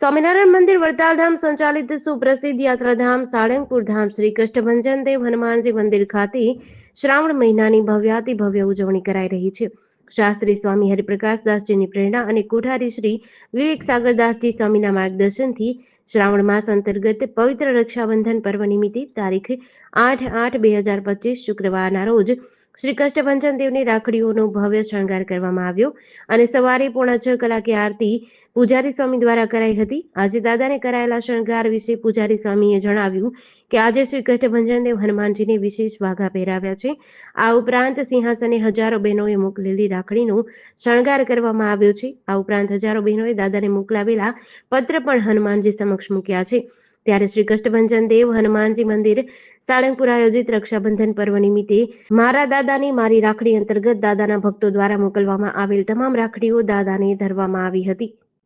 સ્વામિનારાયણ મંદિર વડતાલધામ સંચાલિત સુપ્રસિદ્ધ યાત્રાધામ સાળંગપુર ધામ શ્રી કષ્ટભંજન દેવ હનુમાનજી મંદિર ખાતે શ્રાવણ મહિનાની ભવ્યાતિ ભવ્ય ઉજવણી કરાઈ રહી છે. શાસ્ત્રી સ્વામી હરિપ્રકાશદાસજીની પ્રેરણા અને કોઠારી શ્રી વિવેક સાગરદાસજી સ્વામીના માર્ગદર્શનથી શ્રાવણ માસ અંતર્ગત પવિત્ર રક્ષાબંધન પર્વ નિમિત્તે તારીખ આઠ આઠ બે હજાર પચીસ શુક્રવારના રોજ શ્રી કષ્ટભંજન દેવની રાખડીઓનો ભવ્ય શણગાર કરવામાં આવ્યો અને સવારે પોણા છ કલાકે આરતી પૂજારી સ્વામી દ્વારા કરાઈ હતી. આજે દાદાને કરાયેલા શણગાર વિશે પૂજારી સ્વામીએ જણાવ્યું કે આજે શ્રી કષ્ટભંજન દેવ હનુમાનજીને વિશેષ વાઘા પહેરાવ્યા છે. આ ઉપરાંત સિંહાસને હજારો બહેનોએ મોકલેલી રાખડીનો શણગાર કરવામાં આવ્યો છે. આ ઉપરાંત હજારો બહેનોએ દાદાને મોકલાવેલા પત્ર પણ હનુમાનજી સમક્ષ મૂક્યા છે. ત્યારે શ્રી કષ્ટભંજન દેવ હનુમાનજી મંદિર સાળંગપુર આયોજિત રક્ષાબંધન પર્વ નિમિત્તે મારા દાદાની મારી રાખડી અંતર્ગત દાદાના ભક્તો દ્વારા મોકલવામાં આવેલ તમામ રાખડીઓ દાદાને ધરવામાં આવી હતી.